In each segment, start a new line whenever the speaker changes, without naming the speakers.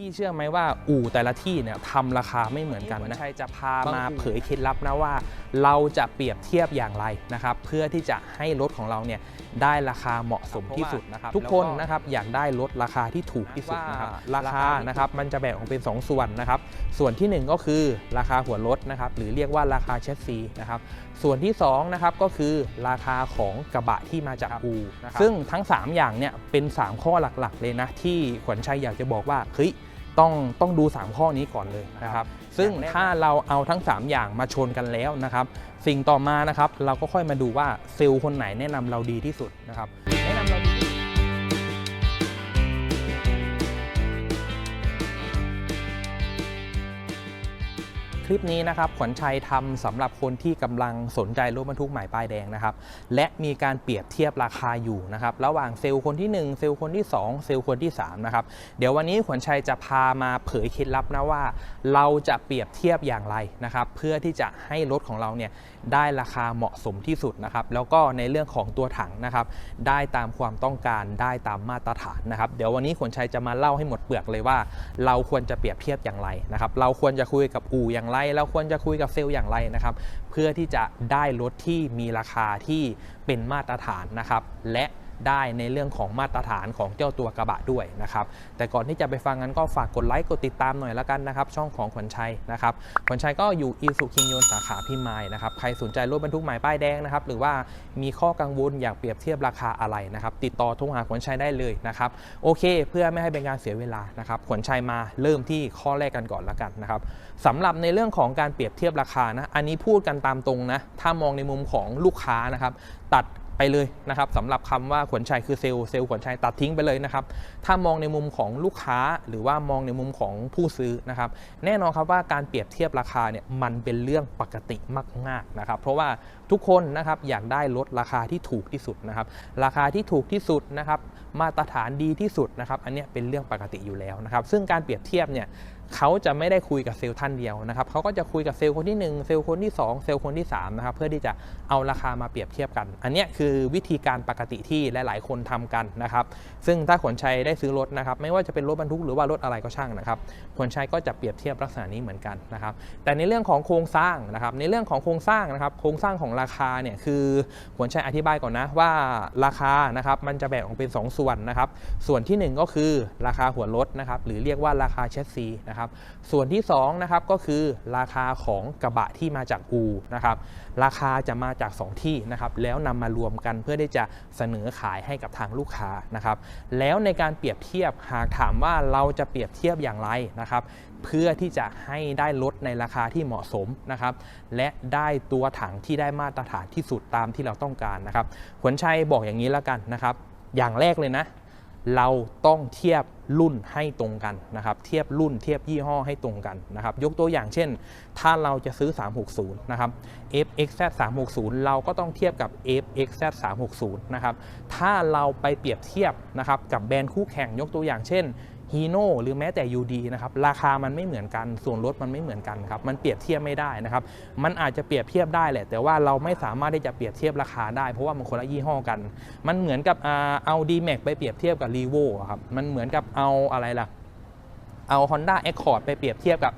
พี่เชื่อไหมว่าอู่แต่ละที่เนี่ยทำราคาไม่เหมือนกันนะใช่จะพามาเผยเคล็ดลับนะว่า เราจะเปรียบเทียบอย่างไรนะครับเพื่อที่จะให้รถของเราเนี่ยได้ราคาเหมาะสมที่สุดนะครับทุกคนนะครับอยากได้รถราคาที่ถูกที่สุดนะครับราคานะครับมันจะแบ่งออกเป็น 2 ส่วนนะครับส่วนทีหนึ่1 ก็คือราคาหัวรถนะครับหรือเรียกว่าราคาแชสซีนะครับส่วนที่2นะครับก็คือราคาของกระบะที่มาจากอู่นะครับซึ่งทั้ง 3 อย่างเนี่ยเป็น 3 ข้อหลักๆ เลยนะที่ขวัญชัยอยากจะบอกว่าเฮ้ย ต้องต้องดู 3 ข้อนี้ก่อนเลยนะครับ ซึ่งถ้าเราเอาทั้ง 3 อย่างมาชนกันแล้วนะครับ สิ่งต่อมานะครับ เราก็ค่อยมาดูว่าเซลล์คนไหนแนะนำเราดีที่สุดนะครับ ลิปนี้นะครับขวัญชัยทำสำหรับคนที่กำลังสนใจรถบรรทุกใหม่ป้ายแดงนะครับและมีการเปรียบเทียบราคาอยู่นะครับระหว่างเซลล์คนที่ 1 เซลล์คนที่ 2 เซลล์คนที่3นะครับเดี๋ยววันนี้ขวัญชัยจะพามาเผยเคล็ดลับนะว่า เราจะเปรียบเทียบอย่างไรนะครับเพื่อที่จะให้รถของเราเนี่ยได้ราคาเหมาะสมที่สุดนะครับแล้วก็ในเรื่องของตัวถังนะครับได้ตามความต้องการได้ตามมาตรฐานนะครับเดี๋ยววันนี้ขวัญชัยจะมาเล่าให้หมดเปลือกเลยว่า เราควรจะเปรียบเทียบอย่างไรนะครับเราควรจะคุยกับอู่อย่างไรเราควรจะคุยกับเซลล์อย่างไรนะครับ เพื่อที่จะได้รถที่มีราคาที่เป็นมาตรฐานนะครับ และ ได้ในเรื่องของมาตรฐานของเจ้าตัวกระบะด้วยนะครับแต่ก่อนที่จะไปฟังกันก็ฝากกดไลค์กดติดตามหน่อยละกันนะครับช่องของขวัญชัยนะครับขวัญชัยก็อยู่อีสุคิงยนสาขาพิมายนะครับใครสนใจรถบรรทุกหม่ป้ายแดงนะครับหรือว่ามีข้อกังวลอยากเปรียบเทียบราคาอะไรนะครับติดต่อโทรหาขวัญชัยได้เลยนะครับโอเค เพื่อไม่ให้เป็นการเสียเวลานะครับขวัญชัยมาเริ่มที่ข้อแรกกันก่อนละกันนะครับสำหรับในเรื่องของการเปรียบเทียบราคานะอันนี้พูดกันตามตรงนะถ้ามองในมุมของลูกค้านะครับตัด ไปเลยนะครับสำหรับคำว่าขวัญชัยคือเซลล์เซลล์ขวัญชัยตัดทิ้งไปเลยนะครับถ้ามองในมุมของลูกค้าหรือว่ามองในมุมของผู้ซื้อนะครับแน่นอนครับว่าการเปรียบเทียบราคาเนี่ยมันเป็นเรื่องปกติมากๆนะครับเพราะว่าทุกคนนะครับอยากได้รถราคาที่ถูกที่สุดนะครับราคาที่ถูกที่สุดนะครับมาตรฐานดีที่สุดนะครับอันนี้เป็นเรื่องปกติอยู่แล้วนะครับซึ่งการเปรียบเทียบเนี่ยเขาจะไม่ได้คุยกับเซลล์ท่านเดียวนะครับเขาก็จะคุยกับเซลล์คนที่ 1 เซลล์คนที่ 2 เซลล์คนที่3นะครับเพื่อที่จะเอาราคามาเปรียบเทียบกัน อันนี้คือวิธีการปกติที่หลาย ๆ คนทำกันนะครับซึ่งถ้าขนชัยได้ซื้อรถนะครับไม่ว่าจะเป็นรถบรรทุกหรือว่ารถอะไรก็ช่างนะครับขนชัยก็จะเปรียบเทียบลักษณะนี้เหมือนกันนะครับแต่ในเรื่องของโครงสร้างนะครับในเรื่องของโครงสร้างนะครับโครงสร้างของราคาเนี่ยคือขนชัยอธิบายก่อนนะว่าราคานะครับมันจะแบ่งออกเป็น 2 ส่วนนะครับส่วนทีหนึ่1 ก็คือราคาหัวรถนะครับหรือเรียกว่าราคาแชสซีนะครับ ส่วนที่2นะครับก็คือราคาของกระบะที่มาจากอูนะครับราคาจะมาจาก 2 ที่นะครับแล้วนำมารวมกันเพื่อที่จะเสนอขายให้กับทางลูกค้านะครับแล้วในการเปรียบเทียบหากถามว่าเราจะเปรียบเทียบอย่างไรนะครับเพื่อที่จะให้ได้ลดในราคาที่เหมาะสมนะครับและได้ตัวถังที่ได้มาตรฐานที่สุดตามที่เราต้องการนะครับขวัญชัยบอกอย่างนี้แล้วกันนะครับ อย่างแรกเลยนะ เราต้องเทียบรุ่นให้ตรงกันนะครับ เทียบรุ่นเทียบยี่ห้อให้ตรงกันนะครับ ยกตัวอย่างเช่น ถ้าเราจะซื้อ 360 นะครับ FXZ 360 เราก็ต้องเทียบกับ FXZ 360 นะครับ ถ้าเราไปเปรียบเทียบนะครับกับแบรนด์คู่แข่งยกตัวอย่างเช่น ฮีโน่หรือแม้แต่ UD นะครับราคามันไม่เหมือนกัน ส่วนลดมันไม่เหมือนกันครับมันเปรียบเทียบไม่ได้นะครับมันอาจจะเปรียบเทียบได้แหละ แต่ว่าเราไม่สามารถที่จะเปรียบเทียบราคาได้ เพราะว่ามันคนละยี่ห้อกัน มันเหมือนกับเอาเอา d m a x ไปเปรียบเทียบกับ r e v o ครับมันเหมือนกับเอาอะไรล่ะเอา Honda Accord ไปเปรียบเทียบกับ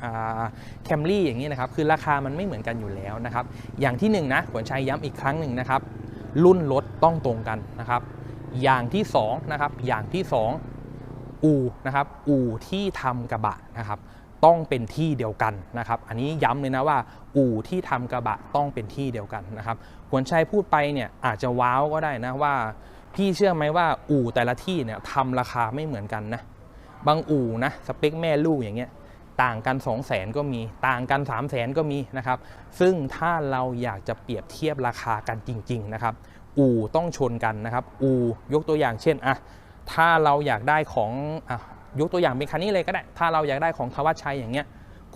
แคมรี่อย่างนี้นะครับ คือราคามันไม่เหมือนกันอยู่แล้วนะครับ อย่างที่1นงนะขวัญชัยย้ำอีกครั้งหนึ่งนะครับ รุ่นรถต้องตรงกันนะครับ อย่างที่2นะครับ อย่างที่ 2 อู่นะครับอู่ที่ทำกระบะนะครับต้องเป็นที่เดียวกันนะครับ อันนี้ย้ำเลยนะว่า อู่ที่ทำกระบะต้องเป็นที่เดียวกันนะครับขวัญชัยพูดไปเนี่ยอาจจะว้าวก็ได้นะว่า พี่เชื่อไหมว่าอู่แต่ละที่เนี่ยทำราคาไม่เหมือนกันนะบางอู่นะสเปคแม่ลูกอย่างเงี้ยต่างกัน 2 0 0แสนก็มีต่างกัน 3 0 0แสนก็มีนะครับซึ่งถ้าเราอยากจะเปรียบเทียบราคากันจริง ๆ นะครับ อู่ต้องชนกันนะครับ อู่ยกตัวอย่างเช่นอะ ถ้าเราอยากได้ของอยกตัวอย่างเป็นคันนี้เลยก็ได้ ถ้าเราอยากได้ของทวัชชัยอย่างเงี้ย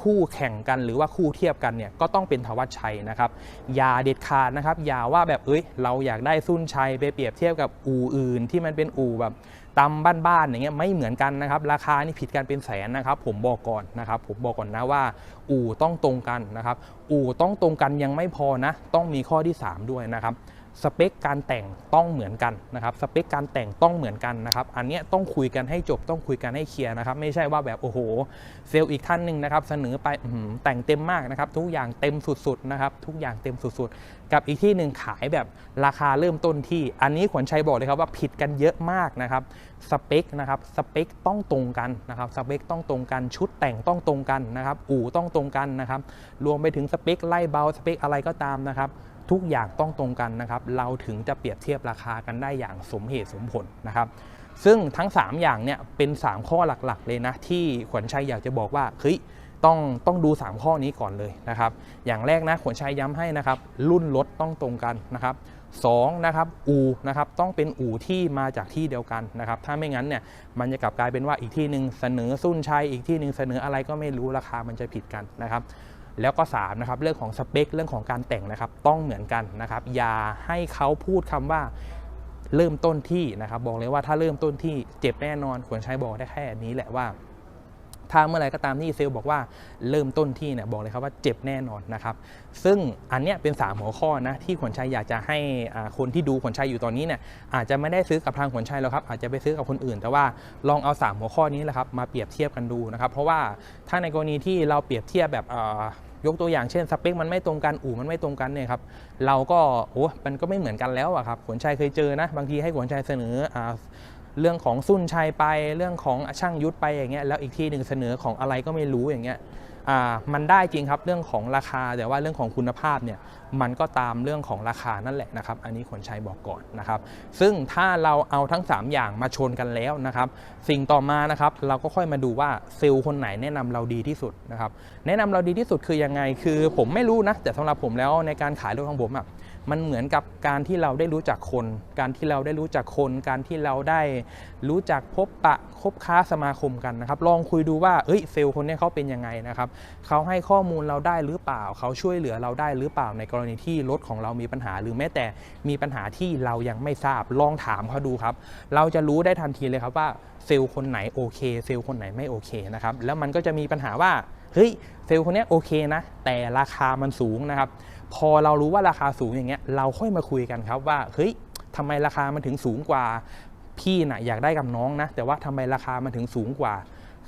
คู่แข่งกันหรือว่าคู่เทียบกันเนี่ยก็ต้องเป็นทวัชชัยนะครับอย่าเด็ดขาดนะครับอย่าว่าแบบเอ้ยเราอยากได้ซุนชัยไปเปรียบเทียบกับอู่อื่น ที่มันเป็นอู่แบบตำบ้านๆอย่างเงี้ยไม่เหมือนกันนะครับราคานี่ผิดกันเป็นแสนนะครับ ผมบอกก่อนนะครับ ผมบอกก่อนนะว่า อู่ต้องตรงกันนะครับ อู่ต้องตรงกันยังไม่พอนะ ต้องมีข้อที่ 3 ด้วยนะครับ สเปคการแต่งต้องเหมือนกันนะครับสเปคการแต่งต้องเหมือนกันนะครับอันนี้ต้องคุยกันให้จบต้องคุยกันให้เคลียร์นะครับไม่ใช่ว่าแบบโอ้โหเซลล์อีกท่านหนึ่งนะครับเสนอไปแต่งเต็มมากนะครับทุกอย่างเต็มสุดๆนะครับทุกอย่างเต็มสุดๆ กับอีกที่หนึ่งขายแบบราคาเริ่มต้นที่ อันนี้ขวัญชัยบอกเลยครับว่าผิดกันเยอะมากนะครับสเปคนะครับสเปคต้องตรงกันนะครับสเปคต้องตรงกันชุดแต่งต้องตรงกันนะครับอู่ต้องตรงกันนะครับรวมไปถึงสเปคไล่เบาสเปคอะไรก็ตามนะครับ ทุกอย่างต้องตรงกันนะครับ เราถึงจะเปรียบเทียบราคากันได้อย่างสมเหตุสมผลนะครับ ซึ่งทั้ง 3 อย่างเนี่ยเป็น 3 ข้อหลักๆ เลยนะ ที่ขวัญชัยอยากจะบอกว่าเฮ้ยต้องต้องดู 3 ข้อนี้ก่อนเลยนะครับ อย่างแรกนะขวัญชัยย้ำให้นะครับ รุ่นรถต้องตรงกันนะครับสองนะครับอูนะครับต้องเป็นอู่ที่มาจากที่เดียวกันนะครับ ถ้าไม่งั้นเนี่ยมันจะกลับกลายเป็นว่าอีกที่หนึ่งเสนอสุ่นชัยอีกที่หนึ่งเสนออะไรก็ไม่รู้ราคามันจะผิดกันนะครับ แล้วก็3นะครับเรื่องของสเปคเรื่องของการแต่งนะครับต้องเหมือนกันนะครับอย่าให้เขาพูดคำว่าเริ่มต้นที่นะครับบอกเลยว่าถ้าเริ่มต้นที่เจ็บแน่นอนควรใช้บอกได้แค่นี้แหละว่าถ้าเมื่อไรก็ตามที่เซลล์บอกว่าเริ่มต้นที่เนี่ยบอกเลยครับว่าเจ็บแน่นอนนะครับ ซึ่งอันเนี้ยเป็น 3 หัวข้อนะที่ขวัญชัยอยากจะให้คนที่ดูขวัญชัยอยู่ตอนนี้เนี่ยอาจจะไม่ได้ซื้อกับทางขวัญชัยแล้วครับอาจจะไปซื้อกับคนอื่น แต่ว่าลองเอา 3 หัวข้อนี้แหละครับมาเปรียบเทียบกันดูนะครับเพราะว่าถ้าในกรณีที่เราเปรียบเทียบแบบ ยกตัวอย่างเช่นสเปคมันไม่ตรงกันอู่มันไม่ตรงกันเนี่ยครับเราก็โอ้มันก็ไม่เหมือนกันแล้วอะครับขวัญชัยเคยเจอนะ บางทีให้ขวัญชัยเสนออ่าเรื่องของสุนชัยไปเรื่องของช่างยุทธไปอย่างเงี้ยแล้วอีกที่หนึ่งเสนอของอะไรก็ไม่รู้อย่างเงี้ย มันได้จริงครับเรื่องของราคาแต่ว่าเรื่องของคุณภาพเนี่ยมันก็ตามเรื่องของราคานั่นแหละนะครับ อันนี้ขนชัยบอกก่อนนะครับ ซึ่งถ้าเราเอาทั้ง 3 อย่างมาชนกันแล้วนะครับ สิ่งต่อมานะครับเราก็ค่อยมาดูว่าเซลล์คนไหนแนะนำเราดีที่สุดนะครับ แนะนำเราดีที่สุดคือยังไง คือผมไม่รู้นะแต่สำหรับผมแล้วในการขายรถของผมอะ มันเหมือนกับการที่เราได้รู้จักคน การที่เราได้รู้จักคน การที่เราได้รู้จักพบปะคบค้าสมาคมกันนะครับ ลองคุยดูว่าเอ้ยเซลล์คนนี้เขาเป็นยังไงนะครับเขาให้ข้อมูลเราได้หรือเปล่า เขาช่วยเหลือเราได้หรือเปล่าในกรณีที่รถของเรามีปัญหา หรือแม้แต่มีปัญหาที่เรายังไม่ทราบลองถามเขาดูครับ เราจะรู้ได้ทันทีเลยครับว่าเซลล์คนไหนโอเค เซลล์คนไหนไม่โอเคนะครับแล้วมันก็จะมีปัญหาว่าเฮ้ยเซลล์คนนี้โอเคนะ แต่ราคามันสูงนะครับ พอเรารู้ว่าราคาสูงอย่างเงี้ยเราค่อยมาคุยกันครับว่าเฮ้ยทำไมราคามันถึงสูงกว่า พี่น่ะอยากได้กับน้องนะ แต่ว่าทำไมราคามันถึงสูงกว่า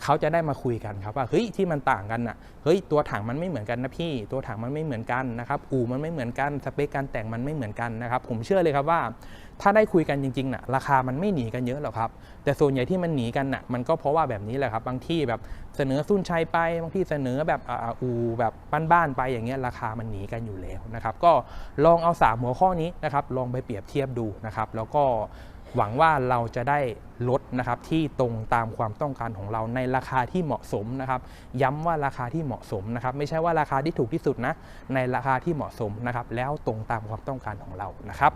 เขาจะได้มาคุยกันครับว่าเฮ้ยที่มันต่างกันน่ะเฮ้ยตัวถังมันไม่เหมือนกันนะพี่ ตัวถังมันไม่เหมือนกันนะครับอู่มันไม่เหมือนกันสเปคการแต่งมันไม่เหมือนกันนะครับผมเชื่อเลยครับว่า ถ้าได้คุยกันจริงๆน่ะราคามันไม่หนีกันเยอะหรอกครับ แต่ส่วนใหญ่ที่มันหนีกันน่ะมันก็เพราะว่าแบบนี้แหละครับบางที่แบบเสนอสุนชัยไปบางที่เสนอแบบอ่าอูแบบบ้านๆไปอย่างเงี้ยราคามันหนีกันอยู่แล้วนะครับก็ลองเอาสามหัวข้อนี้นะครับลองไปเปรียบเทียบดูนะครับแล้วก็ หวังว่าเราจะได้ลดนะครับที่ตรงตามความต้องการของเราในราคาที่เหมาะสมนะครับ ย้ำว่าราคาที่เหมาะสมนะครับ ไม่ใช่ว่าราคาที่ถูกที่สุดนะในราคาที่เหมาะสมนะครับ แล้วตรงตามความต้องการของเรานะครับ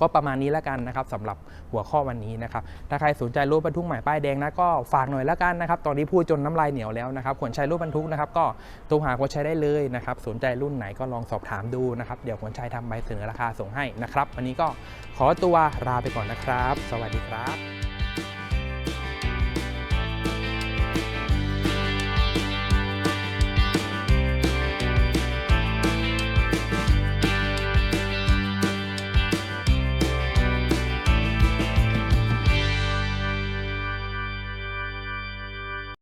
ก็ประมาณนี้แล้วกันนะครับสำหรับหัวข้อวันนี้นะครับถ้าใครสนใจรถบรรทุกใหม่ป้ายแดงนะก็ฝากหน่อยแล้วกันนะครับตอนนี้พูดจนน้ำลายเหนียวแล้วนะครับขนชัยรถบรรทุกนะครับก็ตัวหาคนใช้ได้เลยนะครับสนใจรุ่นไหนก็ลองสอบถามดูนะครับเดี๋ยวขนชัยทำใบเสนอราคาส่งให้นะครับวันนี้ก็ขอตัวลาไปก่อนนะครับ สวัสดีครับ